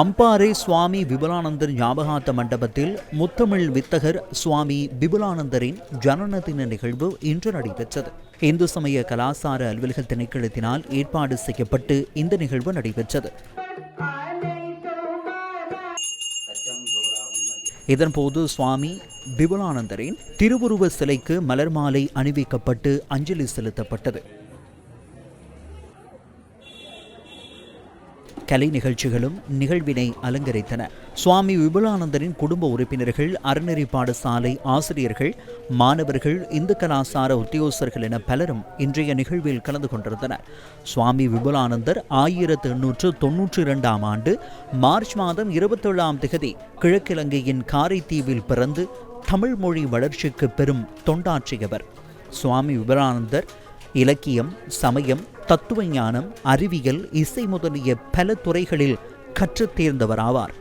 அம்பாறை சுவாமி விபுலானந்தர் ஞாபகார்த்த மண்டபத்தில் முத்தமிழ் வித்தகர் சுவாமி விபுலானந்தரின் ஜனன தின நிகழ்வு இன்று நடைபெற்றது. இந்து சமய கலாசார அலுவலக திணைக்களத்தினால் ஏற்பாடு செய்யப்பட்டு இந்த நிகழ்வு நடைபெற்றது. இதன்போது சுவாமி விபுலானந்தரின் திருவுருவ சிலைக்கு மலர் மாலை அணிவிக்கப்பட்டு அஞ்சலி செலுத்தப்பட்டது. கலை நிகழ்ச்சிகளும் நிகழ்வினை அலங்கரித்தன. சுவாமி விபுலானந்தரின் குடும்ப உறுப்பினர்கள் அறநெறி பாடசாலை ஆசிரியர்கள் மாணவர்கள் இந்து கலாசார உத்தியோகஸ்தர்கள் என பலரும் இன்றைய நிகழ்வில் கலந்து கொண்டிருந்தனர். சுவாமி விபுலானந்தர் ஆயிரத்து எண்ணூற்று தொன்னூற்றி இரண்டாம் ஆண்டு மார்ச் மாதம் இருபத்தேழாம் திகதி கிழக்கிழங்கையின் காரைத்தீவில் பிறந்து தமிழ் மொழி வளர்ச்சிக்கு பெரும் தொண்டாற்றியவர். சுவாமி விபுலானந்தர் இலக்கியம் சமயம் தத்துவ ஞானம் அறிவியல் இசை முதலிய பல துறைகளில் கற்றுத் தேர்ந்தவராவார்.